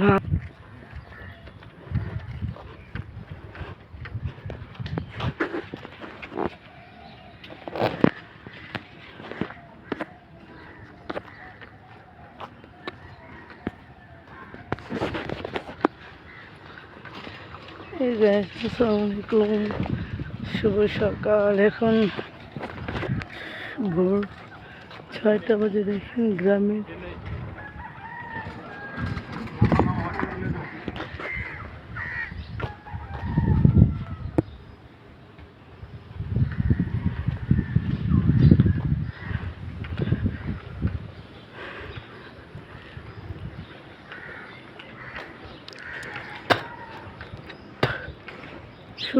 ভাত। এই guys, আসসালামু শুভ সকাল। এখন ভোর ছয়টা বাজে দেখেন গ্রামে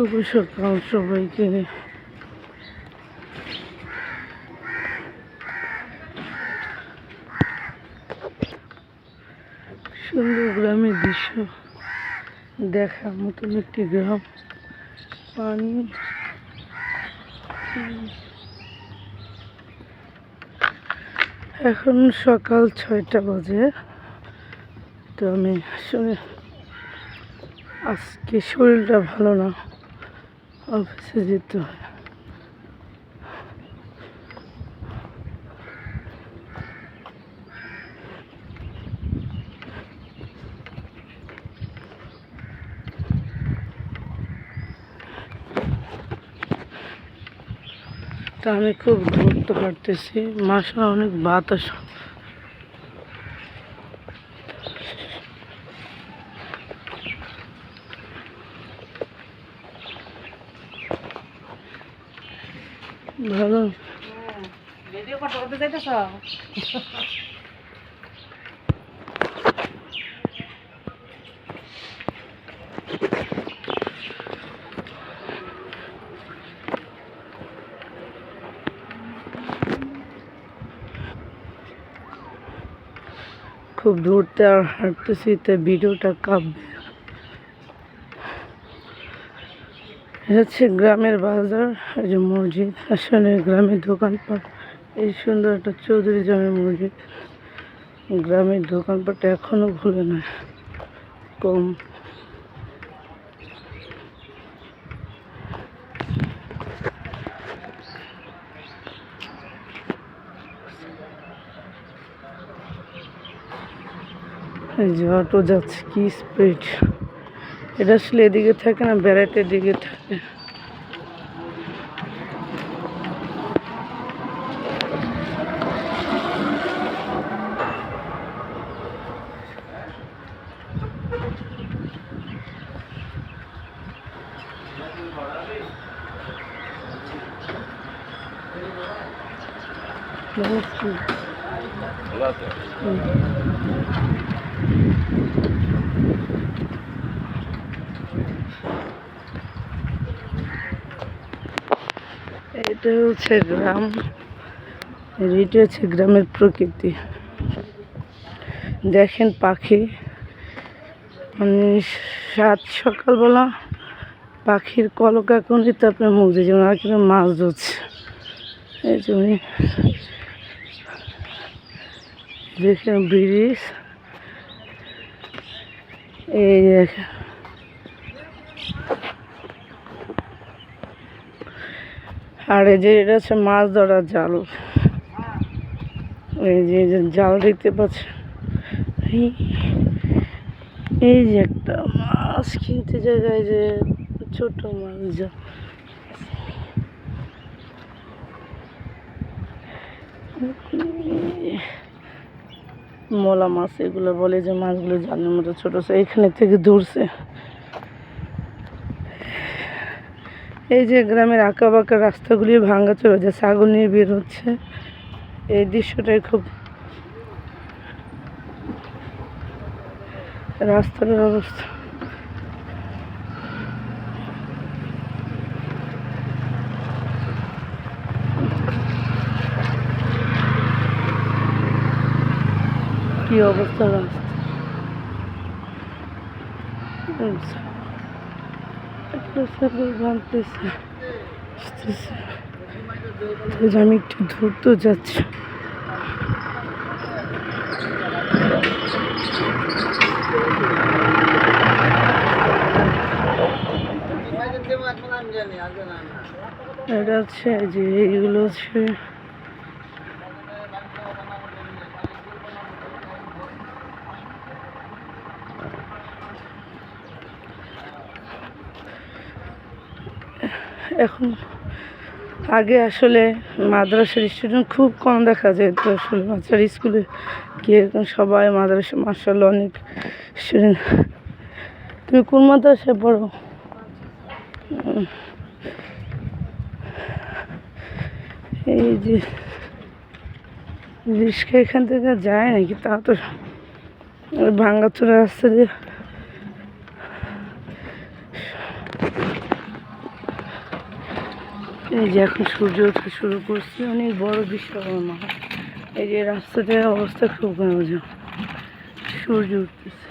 শুভ সকাল সবাইকে। সুন্দর গ্রামের দৃশ্য দেখার মতন একটি গ্রাম, পানি। এখন সকাল ছয়টা বাজে। তো আমি আসলে আজকে শরীরটা ভালো না। অফিসে যেতে হয় তা আমি খুব ধরতে পারতেছি। মাসে অনেক বাতাস ভালো ভিডিও করতে খুব দূরতে আর হাঁটতেছি তাই ভিডিওটা কাঁপবে। হচ্ছে গ্রামের বাজার যে মসজিদ, আসলে গ্রামের দোকানপাট। এই সুন্দর একটা চৌধুরী জামের মসজিদ। গ্রামের দোকানপাট এখনও খুলে না, কম। যাচ্ছে, কি স্পিড এটা আসলে এদিকে থাকে না, ব্যারাটের দিকে থাকে। এটা হচ্ছে গ্রাম। এটা হচ্ছে গ্রামের প্রকৃতি। দেখেন পাখি। মানে সাত সকালবেলা পাখির কলকা কলকাকনিতে আপনার মুখ দিয়ে যেমন আর কিন্তু মাছ ধরছে। এই জন্য দেখেন ব্রিজ এই দেখেন। আর এই যে এটা হচ্ছে মাছ ধরার জাল। এই যে জাল দেখতে পাচ্ছেন। এই- যে একটা মাছ কিনতে জায়গায় যে ছোট মাছ জাল। মলা মাছ এগুলো বলে যে মাছগুলো জালের মতো ছোটো এখানে থেকে দূরছে এই যে গ্রামের আঁকা বাঁকা রাস্তাগুলি ভাঙা চলে যে ছাগল নিয়ে বের হচ্ছে, এই দৃশ্যটাই খুব রাস্তার অবস্থা। কি অবস্থা রাস্তা? আমি একটু ধরত যাচ্ছি। এটা হচ্ছে যে এইগুলো হচ্ছে এখন আগে আসলে মাদ্রাসার স্টুডেন্ট খুব কম দেখা যেত আসলে বাচ্চার স্কুলে গিয়ে এখন সবাই মাদ্রাসা মার্শাল অনেক স্টুডেন্ট তুমি কোন মাদ্রাসায় পড়ো? এই যে রিক্সা এখান থেকে যায় নাকি? তা তো ভাঙ্গাচোরা রাস্তা দিয়ে। এই যে এখন সূর্য ওঠা শুরু করছে, অনেক বড় বিশ্বকর্মা এই যে রাস্তাটার অবস্থা খুব খারাপ সূর্য উঠতেছে।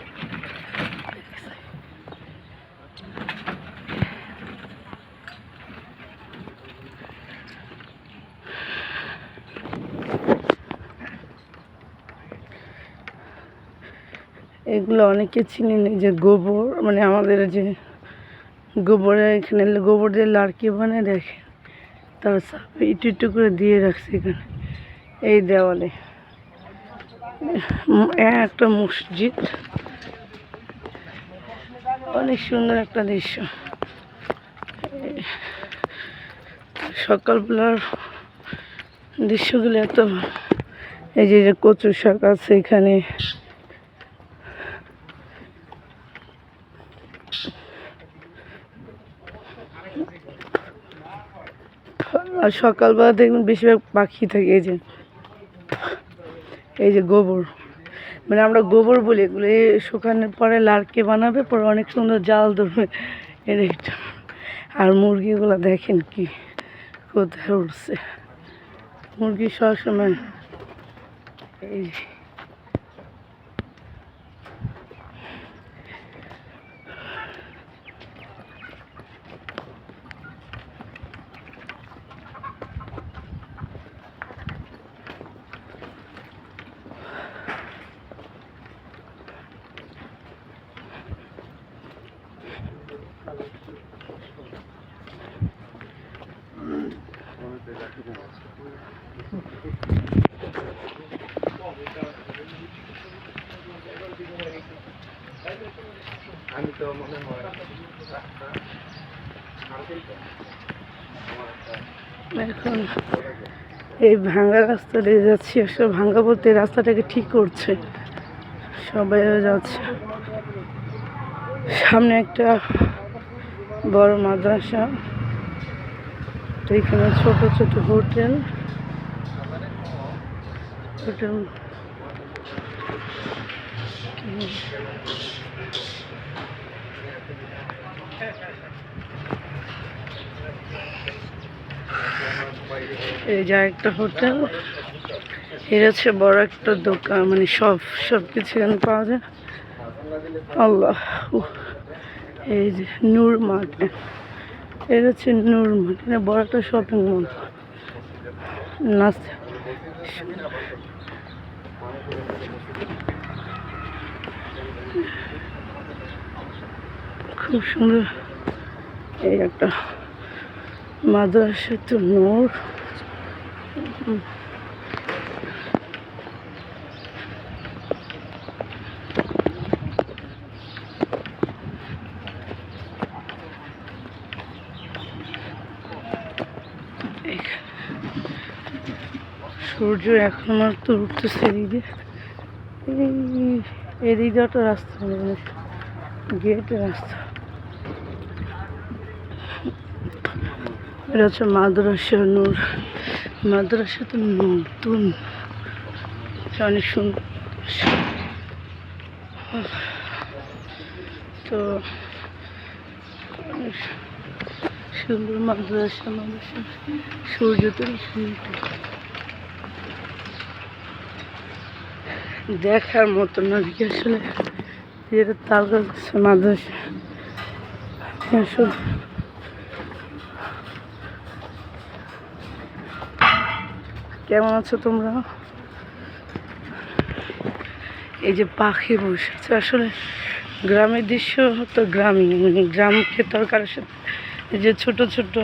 এগুলো অনেকে চিনি না যে গোবর মানে আমাদের যে গোবরে এখানে গোবর দিয়ে লাড়কি বানায় দেখে তার সাপে একটু একটু করে দিয়ে রাখছে এখানে। এই দেওয়ালে। একটা মসজিদ। অনেক সুন্দর একটা দৃশ্য। সকালবেলার দৃশ্যগুলো এত এই যে যে কচু শাক আছে এখানে। আর সকালবেলা দেখবেন বেশিরভাগ পাখি থাকে, এই যে এই যে গোবর। মানে আমরা গোবর বলি, এগুলো শুকানোর পরে লাড়কে বানাবে, পরে অনেক সুন্দর জাল ধরবে। এর একটু আর মুরগিগুলো দেখেন কি, কোথায় উঠছে মুরগি সবসময় এই যে এখন এই ভাঙ্গা রাস্তা দিয়ে যাচ্ছি, আসলে ভাঙ্গা বলতে রাস্তাটাকে ঠিক করছে। সবাই যাচ্ছে। সামনে একটা বড় মাদ্রাসা তো এখানে ছোট ছোট হোটেল। হোটেল। এই যা একটা হোটেল। এর হচ্ছে বড় একটা দোকান মানে সব সব কিছু এখানে পাওয়া যায়। আল্লাহ এই যে নূর মার্কেট এটা হচ্ছে নূর মার্কেট বড় একটা শপিং মল নাস্তা খুব সুন্দর এই একটা মাদ্রাসা তো নূর। সূর্য এখন তো উঠতেছে এদিকে। এদিকে একটা রাস্তা গেটের রাস্তা। এটা হচ্ছে মাদ্রাসা নূর। মাদ্রাসা তো নতুন। অনেক সুন্দর। তো সুন্দর মাদ্রাসা মাদ্রাসা। সূর্য তো সুন্দর। দেখার মতো না কি আসলে যেটা তাল কেমন আছো তোমরা? এই যে পাখি বসে আছে, আসলে গ্রামের দৃশ্য তো গ্রামই মানে গ্রামকে তো আর সাথে। এই যে ছোট ছোট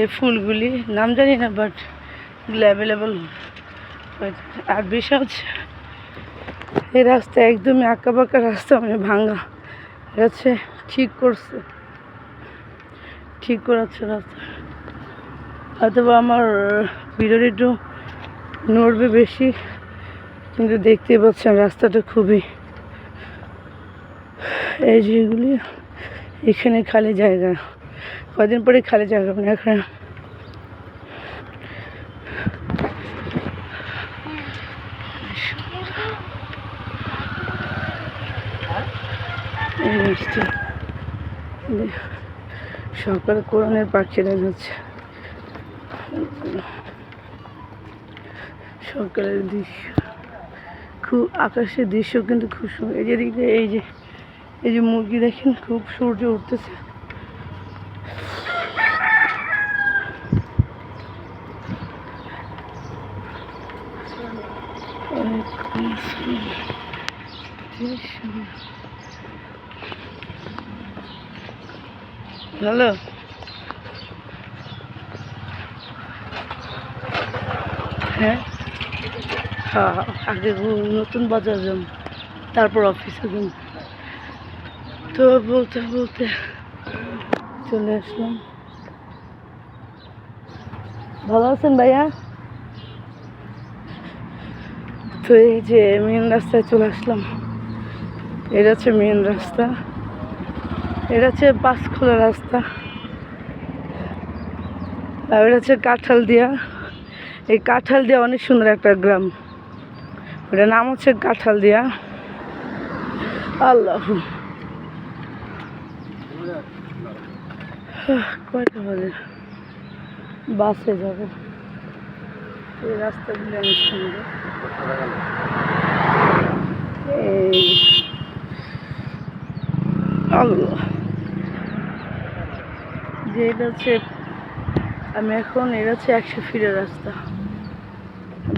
এই ফুলগুলি, নাম জানি না বাট এগুলো অ্যাভেলেবল আর বিষয় হচ্ছে এই রাস্তা একদমই আঁকা বাঁকা রাস্তা মানে ভাঙা। এটা ঠিক করছে। ঠিক করাচ্ছে রাস্তা। হয়তো আমার ভিডিওটা একটু নড়বে বেশি, কিন্তু দেখতেই পাচ্ছেন রাস্তাটা খুবই। এই যেগুলি এখানে খালি জায়গা। কদিন পরে খালি জায়গা মানে এখানে এই মিষ্টি সকাল কোরআনের পাখি দেখাচ্ছে সকালের দৃশ্য। খুব আকাশের দৃশ্য কিন্তু খুব সুন্দর। এই যে দিক দিয়ে এই যে এই যে মুরগি দেখেন, খুব সূর্য উঠতেছে। ভালো? হ্যাঁ? হ্যাঁ আগে নতুন বাজার যাম তারপর অফিসে যাম তো বলতে বলতে চলে আসলাম। ভালো আছেন ভাইয়া? তো এই যে মেন রাস্তায় চলে আসলাম। এটা হচ্ছে মেন রাস্তা। এটা হচ্ছে পাঁচখোলা রাস্তা। আর এটা হচ্ছে কাঁঠাল দিয়া। এই কাঁঠাল দিয়া অনেক সুন্দর একটা গ্রাম। ওটার নাম হচ্ছে কাঁঠাল দিয়া। আল্লাহ। কয়টা বাজে? বাসে যাব। এই রাস্তাগুলি অনেক সুন্দর। এই। আল্লাহ। যে এটা হচ্ছে, আমি এখন এটা হচ্ছে একশো ফিটের রাস্তা।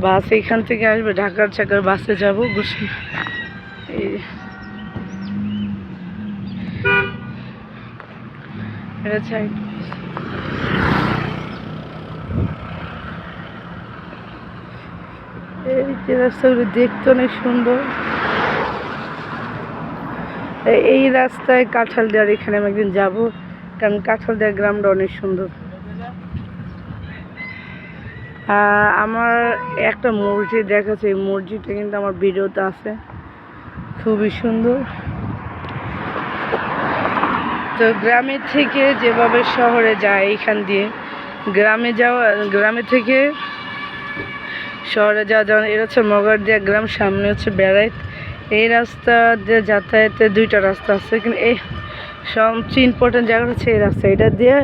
বাস এখান থেকে আসবে, ঢাকার চাকার বাসে যাব, বসে। এই যে। রাস্তাগুলো দেখতে অনেক সুন্দর। এই রাস্তায় কাঁঠাল দেওয়ার এখানে আমি একদিন যাব। কারণ কাঁঠাল দেওয়ার গ্রামটা অনেক সুন্দর। আমার একটা মসজিদ দেখাচ্ছে, এই মসজিদটা কিন্তু আমার ভিডিওতে আছে। খুবই সুন্দর। তো গ্রামের থেকে যেভাবে শহরে যায় এইখান দিয়ে, গ্রামে যাওয়া, গ্রামে থেকে শহরে যাওয়া যেমন এটা হচ্ছে মগারদিয়া গ্রাম, সামনে হচ্ছে বেড়াইত। এই রাস্তা দিয়ে যাতায়াতের দুইটা রাস্তা আছে, কিন্তু এই সবচেয়ে ইম্পর্টেন্ট জায়গা হচ্ছে এই রাস্তা। এটা দিয়ে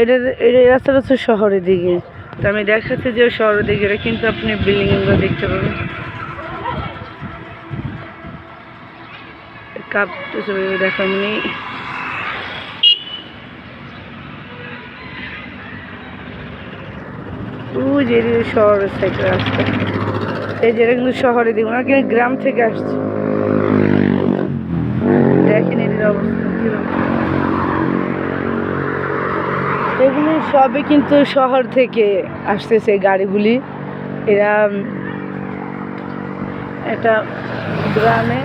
এটা এই রাস্তাটা হচ্ছে শহরের দিকে। তো আমি দেখাচ্ছি যে শহরের দিকে, এটা কিন্তু আপনি বিল্ডিংগুলো দেখতে পাবেন। কাঁপতেছে দেখা মানে ওই যে শহরের সাইডে রাস্তা। এই যেটা কিন্তু শহরের দিকে ওনারা কিন্তু গ্রাম থেকে আসছে দেখেন এদের অবস্থা কীরকম। এগুলি সবই কিন্তু শহর থেকে আসতেছে গাড়িগুলি। এরা একটা গ্রামে।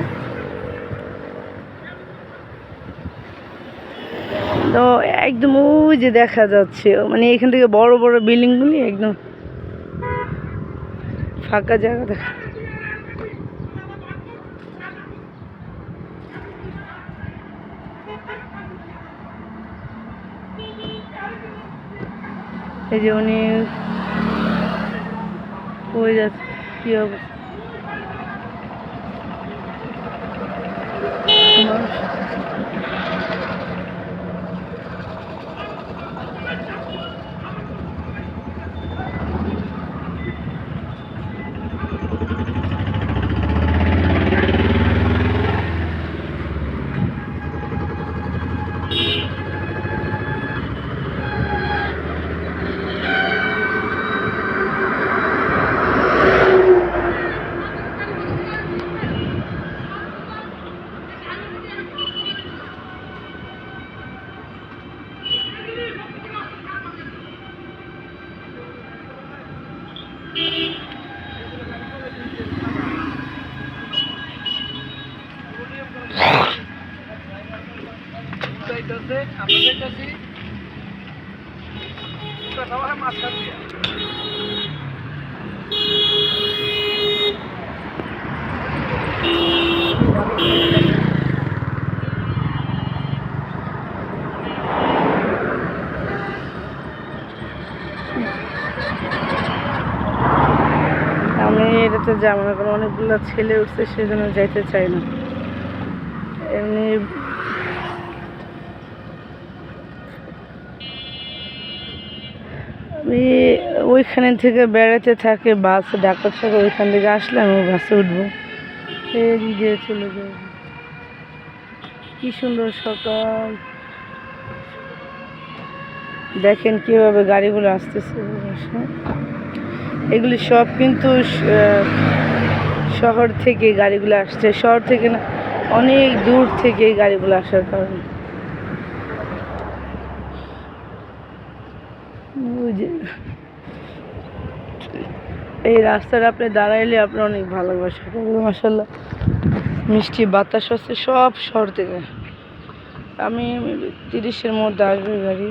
তো একদম ওই যে দেখা যাচ্ছে মানে এখান থেকে বড় বড় বিল্ডিংগুলি একদম ফাঁকা জায়গা দেখা এই যে উনি ওই যাচ্ছে? কি অবস্থা? মানুষ আমি এটাতে যাব না কারণ অনেকগুলো ছেলে উঠছে, সেজন্য যাইতে চাই না। এমনি আমি ওইখানে থেকে বেড়াতে থাকে, বাস ডাক্তার থেকে ওইখান থেকে আসলে আমি বাসে উঠবো। দিয়ে চলে যাব কি সুন্দর সকাল। দেখেন কীভাবে গাড়িগুলো আসতেছে। এগুলি সব কিন্তু শহর থেকে গাড়িগুলো আসছে। শহর থেকে না, অনেক দূর থেকে এই গাড়িগুলো আসার কারণে। এই রাস্তাটা আপনি দাঁড়াইলে আপনার অনেক ভালোবাসা। মাসাল্লাহ মিষ্টি বাতাস হচ্ছে সব শহর থেকে। আমি তিরিশের মধ্যে আসবে গাড়ি।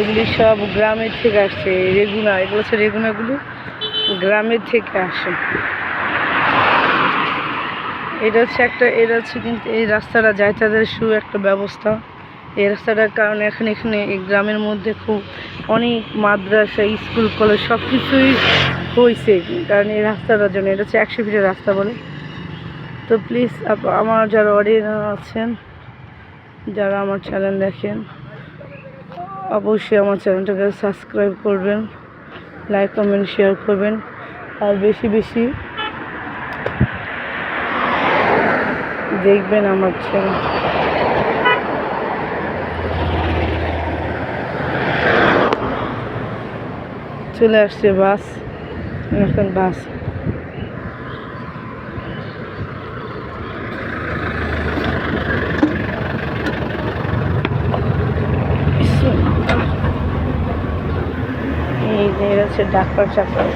এগুলি সব গ্রামের থেকে আসছে রেগুনা এগুলো হচ্ছে রেগুনাগুলি গ্রামের থেকে আসে। এটা হচ্ছে একটা, এটা হচ্ছে কিন্তু এই রাস্তাটা যায় তাদের সু একটা ব্যবস্থা। এই রাস্তাটার কারণে এখন, এখানে এই গ্রামের মধ্যে খুব অনেক মাদ্রাসা, স্কুল, কলেজ সব কিছুই হয়েছে কারণ এই রাস্তাটার জন্য, এটা হচ্ছে একশো ফিটের রাস্তা বলে। তো প্লিজ আমার যারা অডিয়েন্স আছেন, যারা আমার চ্যানেল দেখেন অবশ্যই আমার চ্যানেলটাকে সাবস্ক্রাইব করবেন, লাইক, কমেন্ট শেয়ার করবেন, আর বেশি বেশি দেখবেন আমার চ্যানেল চলে আসছে বাস, এখন বাস এই যে এরা হচ্ছে ডাক্তার চাকর